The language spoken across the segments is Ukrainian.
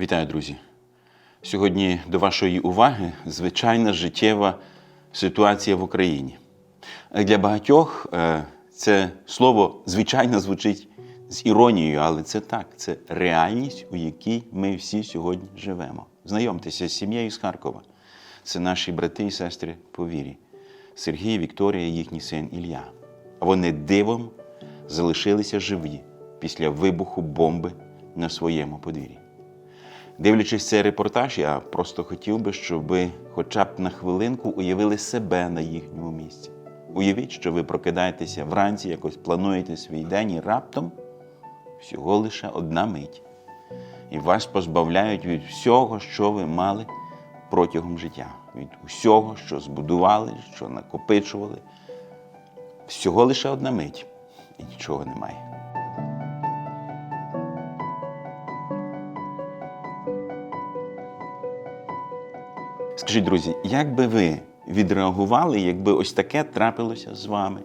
Вітаю, друзі! Сьогодні до вашої уваги звичайна життєва ситуація в Україні. Для багатьох е, це слово звичайно звучить з іронією, але це так, це реальність, у якій ми всі сьогодні живемо. Знайомтеся з сім'єю з Харкова. Це наші брати і сестри по вірі. Сергій, Вікторія, їхній син Ілля. Вони дивом залишилися живі після вибуху бомби на своєму подвір'ї. Дивлячись цей репортаж, я просто хотів би, щоб ви хоча б на хвилинку уявили себе на їхньому місці. Уявіть, що ви прокидаєтеся вранці, якось плануєте свій день і раптом всього лише одна мить. І вас позбавляють від всього, що ви мали протягом життя, від усього, що збудували, що накопичували. Всього лише одна мить, і нічого немає. Скажіть, друзі, як би ви відреагували, якби ось таке трапилося з вами?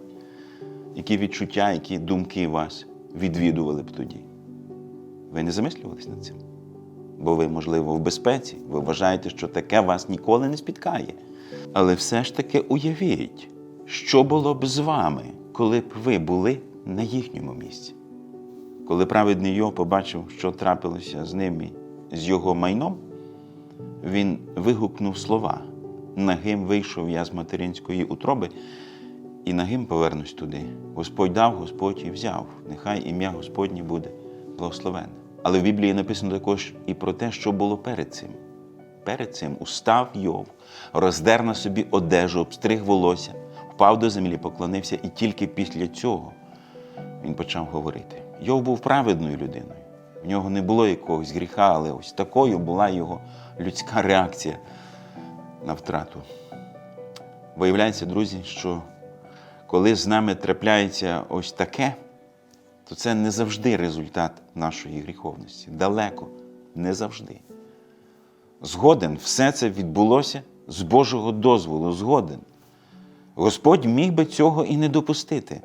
Які відчуття, які думки вас відвідували б тоді? Ви не замислювались над цим? Бо ви, можливо, в безпеці, ви вважаєте, що таке вас ніколи не спіткає. Але все ж таки уявіть, що було б з вами, коли б ви були на їхньому місці. Коли праведний Йов побачив, що трапилося з ним і з його майном, він вигукнув слова: Нагим вийшов я з материнської утроби, і нагим повернусь туди. Господь дав, Господь і взяв. Нехай ім'я Господнє буде благословенне. Але в Біблії написано також і про те, що було перед цим. Перед цим устав Йов, роздер на собі одежу, обстриг волосся, впав до землі, поклонився, і тільки після цього він почав говорити. Йов був праведною людиною. В нього не було якогось гріха, але ось такою була його людська реакція на втрату. Виявляється, друзі, що коли з нами трапляється ось таке, то це не завжди результат нашої гріховності. Далеко не завжди. Згоден, все це відбулося з Божого дозволу, згоден. Господь міг би цього і не допустити.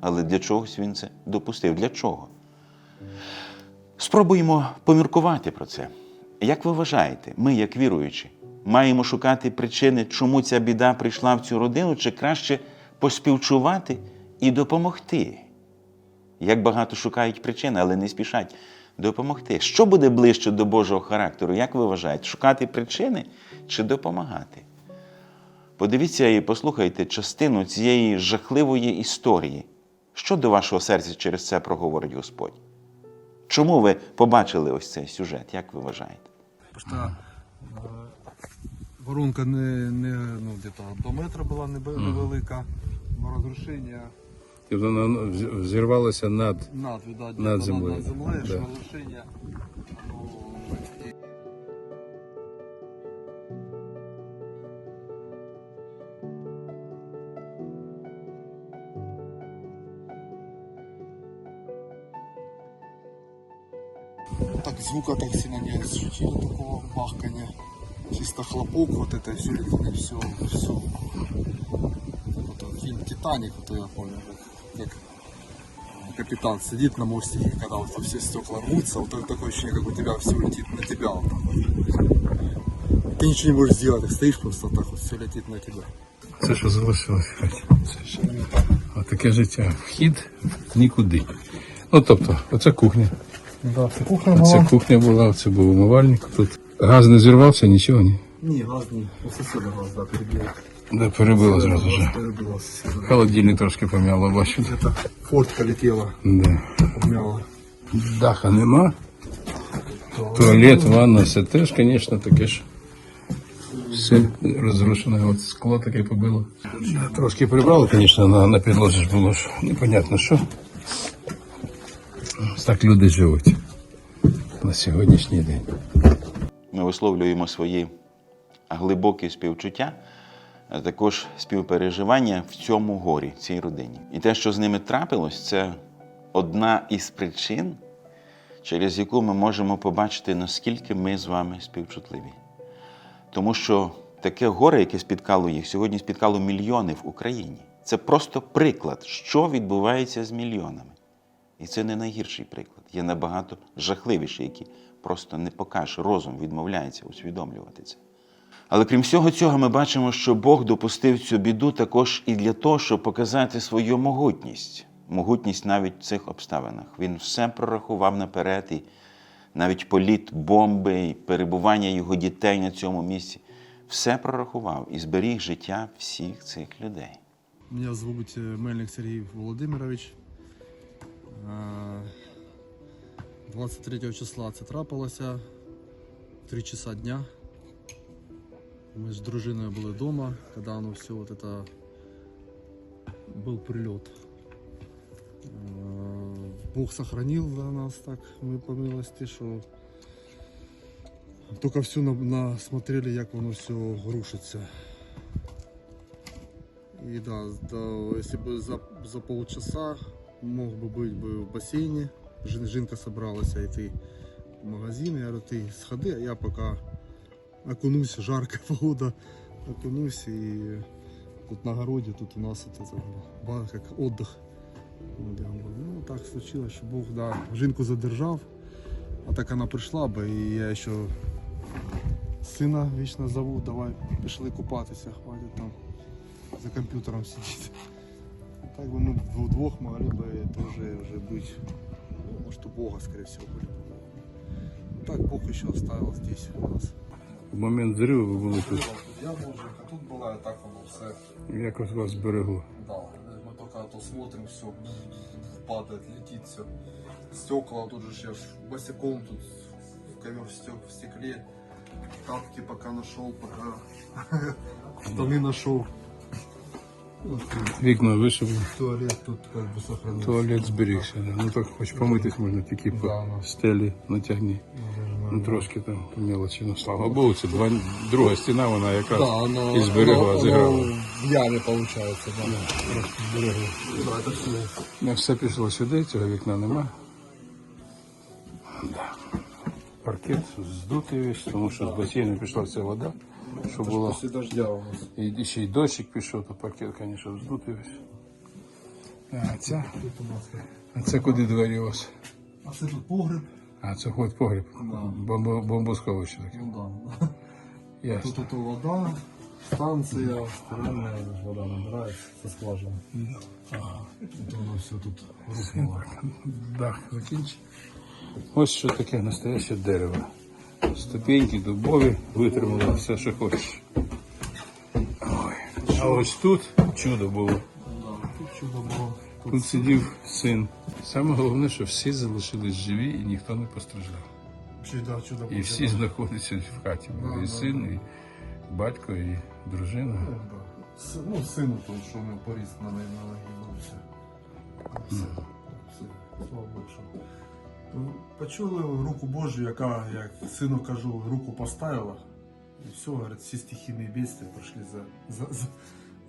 Але для чогось він це допустив. Для чого? Спробуємо поміркувати про це. Як ви вважаєте, ми, як віруючі, маємо шукати причини, чому ця біда прийшла в цю родину, чи краще поспівчувати і допомогти? Як багато шукають причини, але не спішать допомогти. Що буде ближче до Божого характеру? Як ви вважаєте, шукати причини чи допомагати? Подивіться і послухайте частину цієї жахливої історії. Що до вашого серця через це проговорить Господь? Чому ви побачили ось цей сюжет? Як ви вважаєте? Просто е, воронка не, не ну, до метра була невелика, розрушення Тобто воно вз- взірвалося над над, видать, Над землею. над землею, Да. що розрушення ну, Так звука так сильно не ощутили такого бахкания. Чисто хлопок вот это все, и все, все. Вот этот фильм Титаник, вот я помню, как, как капитан сидит на мостике, когда вот все стекла рвутся, вот это такое ощущение, как у тебя все летит на тебя. Вот так вот. Ты ничего не можешь сделать, ты стоишь просто так вот, все летит на тебя. це, що залишилось в хаті. Це ж таке життя. Вхід в нікуди. Ну тобто, оце кухня. Да, це кухня Оце кухня була, оце був умивальник. Тут газ не зірвався, нічого ні. Не, газ не, у соседа газ, да, перебил. Да, перебило зразу ж. Перебило соседа. Холодильник трошки пом'яло, бачу. Это фортка летела, Да. умяла. Даха нема. Туалет, ванна, все теж, звісно, таке ж. Все розрушене, от скло таке побило. Трошки прибрали, звісно, на, на підлозі ж було ж непонятно що. Так люди живуть на сьогоднішній день. Ми висловлюємо свої глибокі співчуття, а також співпереживання в цьому горі, цій родині. І те, що з ними трапилось, це одна із причин, через яку ми можемо побачити, наскільки ми з вами співчутливі. Тому що таке горе, яке спіткало їх, сьогодні спіткало мільйони в Україні. Це просто приклад, що відбувається з мільйонами. І це не найгірший приклад. Є набагато жахливіші, які просто не покажеш. Розум відмовляється усвідомлювати це. Але крім всього цього, ми бачимо, що Бог допустив цю біду також і для того, щоб показати свою могутність. Могутність навіть в цих обставинах. Він все прорахував наперед, і навіть політ бомби, і перебування його дітей на цьому місці. Все прорахував і зберіг життя всіх цих людей. Мене звуть е, Мельник Сергій Володимирович. Е, 23 числа це трапилося. 3 часа дня. Ми з дружиною були вдома, коли воно все вот это був прильот. Е, Бог сохранил за нас так, ми по милості, що тільки все на, на смотрели, як воно все рушиться. И да, да, если бы за, за полчаса мог бы быть бы в бассейне, Жин, жінка собралась йти в магазин, я говорю, ти сходи, а я пока окунусь, жарка погода, окунусь и тут на городе, тут у нас вот это, ба- как отдых. Вот я говорю, Ну так случилось, що Бог да, жінку задержав, а так вона прийшла би, і я ще сина вічно зову, давай пішли купатися, хватить там за компьютером сидит. Так бы мы вдвох могли бы тоже уже быть, ну, может у Бога, скорее всего, были. бы. Ну, так Бог еще оставил здесь у нас. В момент зриву ви були тут. Я был же, а тут была и так оно все. Якось вас зберегло. Да, мы только то смотрим, все падает, летит все. Стекла тут же ж босиком тут в ковер стек- в стекле. Тапки пока нашел, пока штаны нашел. Вікна вишибли. Туалет тут как бы сохранился. Туалет зберігся. да. Ну так хоч помитись можна тільки по ну. стелі натягні. Ну трошки там по мелочі. Ну слава Богу, це два, друга стіна, вона якраз Да, оно, і зберегла, оно- зіграла. оно в яме получается, да. Зберегла. Да, все. Ну, все пішло сюди, цього вікна нема. Да. Паркет здутий весь, тому що з басейну пішла вся вода, що було. После дождя у нас. І ще й дощик пішов, то паркет, звісно, здутий весь. А це, Тут у нас. а це куди двері у вас? А це тут погреб. А, це ход погріб. Да. Бомбо, бомбосховище таке. Ну да. Ясно. Тут это вода, станция, реальная вода набирается со скважины. Это оно все тут рухнуло. Дах закінчив. Ось що таке настояще дерево. Ступеньки дубові, витримали все, що хочеш. Ой. А ось тут чудо було. Тут чудо было. Тут сидів син. Саме головне, що всі залишились живі і ніхто не постраждав. Чудо І всі знаходяться в хаті. І син, і батько, і дружина. С- Ну, сину то, що у нього поріз на ноги на все. Все. Все. Слава Богу. Ну, Почули руку Божу, яка, як сину кажу, руку поставила. І все, говорить, всі стихійні бедствия прийшли за, за, за,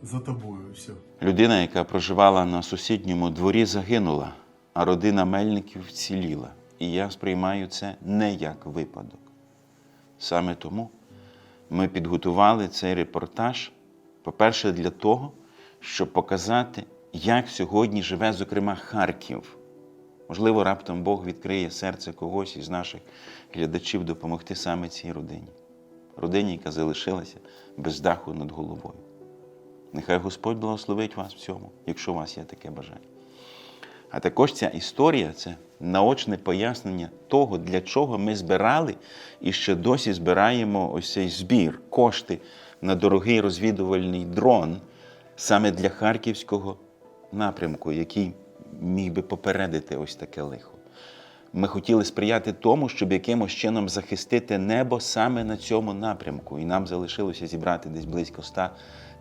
за тобою. Все. Людина, яка проживала на сусідньому дворі, загинула, а родина Мельників вціліла. І я сприймаю це не як випадок. Саме тому ми підготували цей репортаж, по-перше, для того, щоб показати, як сьогодні живе, зокрема, Харків. Можливо, раптом Бог відкриє серце когось із наших глядачів допомогти саме цій родині. Родині, яка залишилася без даху над головою. Нехай Господь благословить вас в цьому, якщо у вас є таке бажання. А також ця історія це наочне пояснення того, для чого ми збирали і ще досі збираємо ось цей збір, кошти на дорогий розвідувальний дрон саме для харківського напрямку, який міг би попередити ось таке лихо. Ми хотіли сприяти тому, щоб якимось чином захистити небо саме на цьому напрямку. І нам залишилося зібрати десь близько 100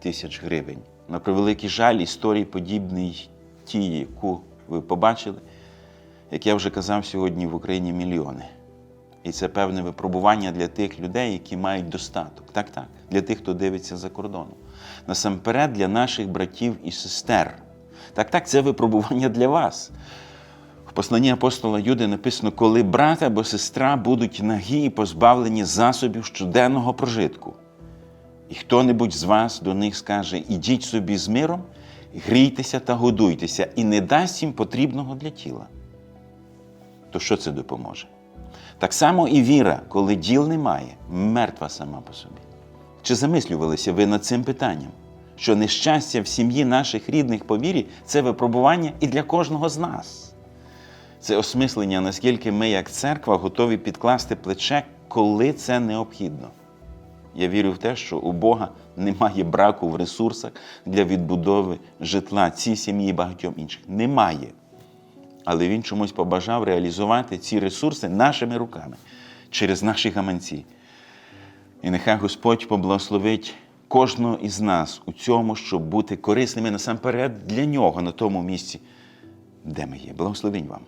тисяч гривень. На превеликий жаль, історії подібної ті, яку ви побачили, як я вже казав сьогодні в Україні мільйони. І це певне випробування для тих людей, які мають достаток. Так, так, для тих, хто дивиться за кордоном. Насамперед для наших братів і сестер. Так, так, це випробування для вас. В посланні апостола Юди написано, коли брат або сестра будуть нагі і позбавлені засобів щоденного прожитку. І хто-небудь з вас до них скаже: ідіть собі з миром, грійтеся та годуйтеся, і не дасть їм потрібного для тіла. То що це допоможе? Так само і віра, коли діл немає, мертва сама по собі. Чи замислювалися ви над цим питанням? Що нещастя в сім'ї наших рідних по вірі це випробування і для кожного з нас. Це осмислення, наскільки ми, як церква, готові підкласти плече, коли це необхідно. Я вірю в те, що у Бога немає браку в ресурсах для відбудови житла цій сім'ї і багатьом інших. Немає. Але він чомусь побажав реалізувати ці ресурси нашими руками через наші гаманці. І нехай Господь поблагословить кожного із нас у цьому, щоб бути корисними насамперед для нього на тому місці, де ми є. Благословень вам.